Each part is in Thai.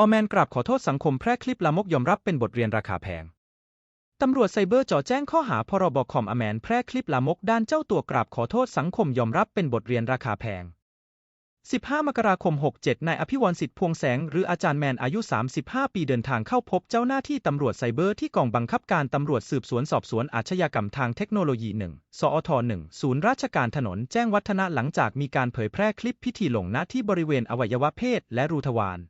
ออแมนกราบขอโทษสังคมแพร่คลิปลามกยอมรับเป็นบทเรียนราคาแพง ตำรวจไซเบอร์จ่อแจ้งข้อหาพรบคอมอแมนแพร่คลิปลามกด้านเจ้าตัวกราบขอโทษสังคมยอมรับเป็นบทเรียนราคาแพง 15 มกราคม 67 นายอภิวรสิทธิพวงแสง หรืออาจารย์แมนอายุ 35 ปีเดินทางเข้าพบเจ้าหน้าที่ตำรวจไซเบอร์ที่กองบังคับการตำรวจสืบสวนสอบสวนอาชญากรรมทางเทคโนโลยี 1 สอท1ศูนย์ราชการถนนแจ้งวัฒนะหลังจากมีการเผยแพร่คลิปพิธีหลงณที่บริเวณอวัยวะเพศและรูทวาร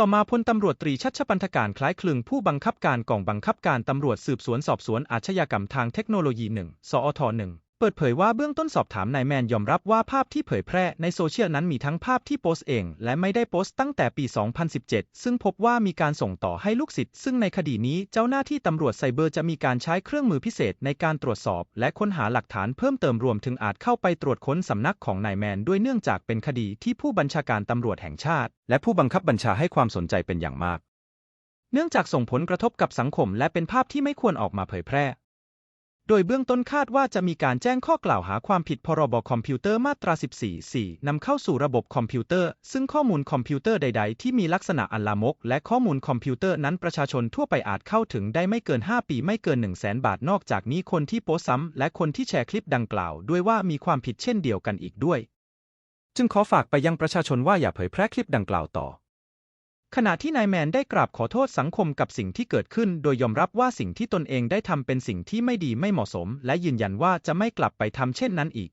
ต่อมาพลตำรวจตรีชัชปันธการคล้ายคลึงผู้บังคับการกองบังคับการตำรวจสืบสวนสอบสวนอาชญากรรมทางเทคโนโลยีหนึ่งสอทหนึ่ง เปิดเผยว่าเบื้องต้นสอบถามนายแมนยอมรับว่าภาพที่เผยแพร่ในโซเชียลนั้นมีทั้งภาพที่โพสต์เอง และไม่ได้โพสต์ตั้งแต่ปี 2017 ซึ่งพบว่ามีการส่งต่อให้ลูกศิษย์ ซึ่งในคดีนี้เจ้าหน้าที่ตำรวจไซเบอร์จะมีการใช้เครื่องมือพิเศษในการตรวจสอบ และค้นหาหลักฐานเพิ่มเติมรวมถึงอาจเข้าไปตรวจค้นสำนักของนายแมนด้วยเนื่องจากเป็นคดีที่ผู้บัญชาการตำรวจแห่งชาติ และผู้บังคับบัญชาให้ความสนใจเป็นอย่างมาก เนื่องจากส่งผลกระทบกับสังคม และเป็นภาพที่ไม่ควรออกมาเผยแพร่ โดยเบื้องต้นคาดว่าจะมีการแจ้งข้อกล่าวหาความผิดพรบคอมพิวเตอร์มาตรา 14.4 นำเข้าสู่ระบบคอมพิวเตอร์ ซึ่งข้อมูลคอมพิวเตอร์ใด ๆ ที่มีลักษณะอันลามก และข้อมูลคอมพิวเตอร์นั้นประชาชนทั่วไปอาจเข้าถึงได้ไม่เกิน 5 ปีไม่เกิน 1 0 0 0 0แบาท นอกจากนี้คนที่โพสซ้ำและคนที่แชร์คลิปดังกล่าว ด้วยว่ามีความผิดเช่นเดียวกันอีกด้วย จึงขอฝากไปยังประชาชนว่าอย่าเผยแพร่คลิปดังกล่าวต่อ ขณะที่นายแมนได้กราบขอโทษสังคมกับสิ่งที่เกิดขึ้น โดยยอมรับว่าสิ่งที่ตนเองได้ทำเป็นสิ่งที่ไม่ดีไม่เหมาะสม และยืนยันว่าจะไม่กลับไปทำเช่นนั้นอีก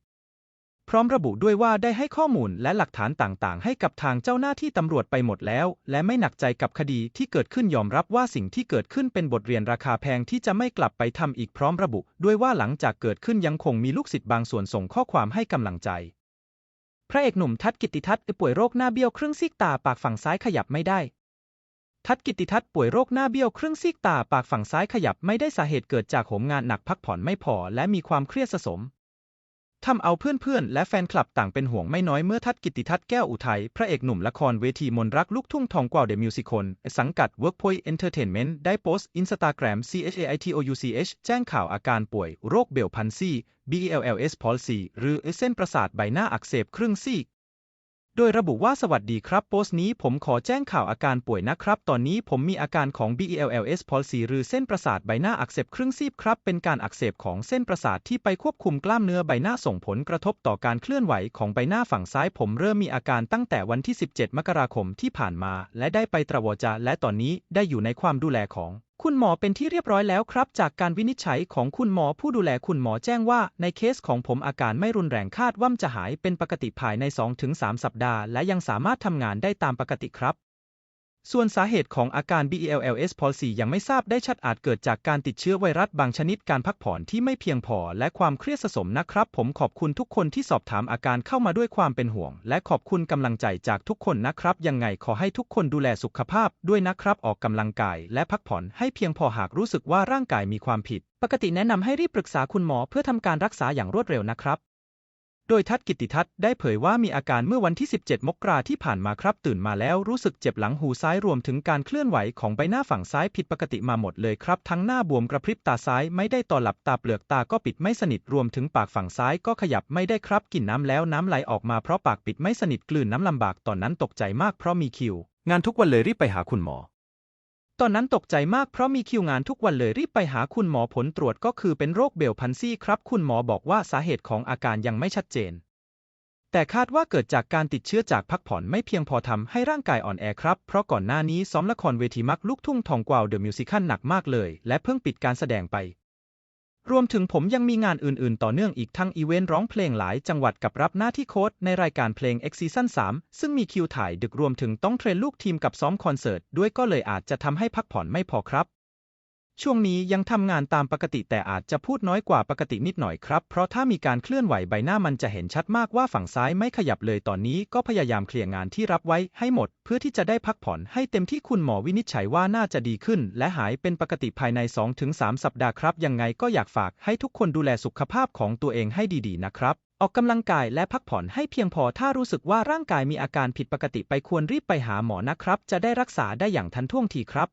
พร้อมระบุด้วยว่าได้ให้ข้อมูลและหลักฐานต่างๆ ให้กับทางเจ้าหน้าที่ตำรวจไปหมดแล้ว และไม่หนักใจกับคดีที่เกิดขึ้นยอมรับว่าสิ่งที่เกิดขึ้นเป็นบทเรียนราคาแพงที่จะไม่กลับไปทำอีกพร้อมระบุ ด้วยว่าหลังจากเกิดขึ้นยังคงมีลูกศิษย์บางส่วนส่งข้อความให้กำลังใจ ระเอกหนุ่มทัดกิติทัศน์ป่วยโรคหน้าเบี้ยวครึ่งซีกตาปากฝั่งซ้ายขยับไม่ได้ ทัดกิติทัศน์ป่วยโรคหน้าเบี้ยวครึ่งซีกตาปากฝั่งซ้ายขยับไม่ได้สาเหตุเกิดจากโหมงานหนักพักผ่อนไม่พอ และมีความเครียดสะสม ทำเอาเพื่อนๆ และแฟนคลับต่างเป็นห่วงไม่น้อยเมื่อทัดกิติทัศน์แก้วอุทัย พระเอกหนุ่มละครเวทีมนรักลูกทุ่งทองกวาวเดมิวสิคอนสังกัด Workpoint Entertainment ได้โพสต์อินสตาแกรม CHAITOUCH แจ้งข่าวอาการป่วยโรคเบลพันซี BELLS palsy หรือเส้นประสาทใบหน้าอักเสบครึ่งซีก โดยระบุว่าสวัสดีครับโพสต์นี้ผมขอแจ้งข่าวอาการป่วยนะครับ ตอนนี้ผมมีอาการของ BELLS palsy หรือเส้นประสาทใบหน้าอักเสบครึ่งซีบครับ เป็นการอักเสบของเส้นประสาทที่ไปควบคุมกล้ามเนื้อใบหน้าส่งผลกระทบต่อการเคลื่อนไหวของใบหน้าฝั่งซ้าย ผมเริ่มมีอาการตั้งแต่วันที่ 17 มกราคมที่ผ่านมา และได้ไปตรวจจาและตอนนี้ได้อยู่ในความดูแลของคุณหมอเป็นที่เรียบร้อยแล้วครับ จากการวินิจฉัยของคุณหมอผู้ดูแลคุณหมอแจ้งว่า ในเคสของผมอาการไม่รุนแรงคาดว่าจะหายเป็นปกติภายใน 2-3 สัปดาห์ และยังสามารถทำงานได้ตามปกติครับ ส่วนสาเหตุของอาการ BELLS palsy ยังไม่ทราบได้ชัดอาจเกิดจากการติดเชื้อไวรัสบางชนิดการพักผ่อนที่ไม่เพียงพอ และความเครียดสะสมนะครับ ผมขอบคุณทุกคนที่สอบถามอาการเข้ามาด้วยความเป็นห่วง และขอบคุณกำลังใจจากทุกคนนะครับ ยังไงขอให้ทุกคนดูแลสุขภาพด้วยนะครับออกกำลังกาย และพักผ่อนให้เพียงพอหากรู้สึกว่าร่างกายมีความผิด ปกติแนะนำให้รีบปรึกษาคุณหมอเพื่อทำการรักษาอย่างรวดเร็วนะครับ โดยทัศกิติทัศน์ได้เผยว่ามีอาการเมื่อวันที่ 17 มกราที่ผ่านมาครับตื่นมาแล้วรู้สึกเจ็บหลังหูซ้ายรวมถึงการเคลื่อนไหวของใบหน้าฝั่งซ้ายผิดปกติมาหมดเลยครับ ทั้งหน้าบวมกระพริบตาซ้ายไม่ได้ต่อหลับตาเปลือกตาก็ปิดไม่สนิทรวมถึงปากฝั่งซ้ายก็ขยับไม่ได้ครับกินน้ำแล้วน้ำไหลออกมาเพราะปากปิดไม่สนิทกลืนน้ำลำบากตอนนั้นตกใจมากเพราะมีคิว งานทุกวันเลยรีบไปหาคุณหมอ อนนั้นตกใจมากเพราะมีคิวงานทุกวันเลยรีบไปหาคุณหมอผลตรวจก็คือเป็นโรคเบลพันซี่ครับ คุณหมอบอกว่าสาเหตุของอาการยังไม่ชัดเจน แต่คาดว่าเกิดจากการติดเชื้อจากพักผ่อนไม่เพียงพอทำให้ร่างกายอ่อนแอครับ เพราะก่อนหน้านี้ซ้อมละครเวทีมักลูกทุ่งทองกวาวเดอะมิวสิคัลหนักมากเลย และเพิ่งปิดการแสดงไป รวมถึงผมยังมีงานอื่นๆ ต่อเนื่องอีกทั้งอีเวนต์ร้องเพลงหลายจังหวัดกับรับหน้าที่โค้ดในรายการเพลง X Season 3 ซึ่งมีคิวถ่ายดึกรวมถึงต้องเทรนลูกทีมกับซ้อมคอนเสิร์ตด้วยก็เลยอาจจะทำให้พักผ่อนไม่พอครับ ช่วงนี้ยังทำงานตามปกติแต่อาจจะพูดน้อยกว่าปกตินิดหน่อยครับ เพราะถ้ามีการเคลื่อนไหวใบหน้ามันจะเห็นชัดมากว่าฝั่งซ้ายไม่ขยับเลยตอนนี้ก็พยายามเคลียร์งานที่รับไว้ให้หมด เพื่อที่จะได้พักผ่อนให้เต็มที่คุณหมอวินิจฉัยว่าน่าจะดีขึ้น และหายเป็นปกติภายใน 2-3 สัปดาห์ครับ ยังไงก็อยากฝากให้ทุกคนดูแลสุขภาพของตัวเองให้ดีๆนะครับออกกำลังกายและพักผ่อนให้เพียงพอถ้ารู้สึกว่าร่างกายมีอาการผิดปกติไปควรรีบไปหาหมอนะครับ จะได้รักษาได้อย่างทันท่วงทีครับ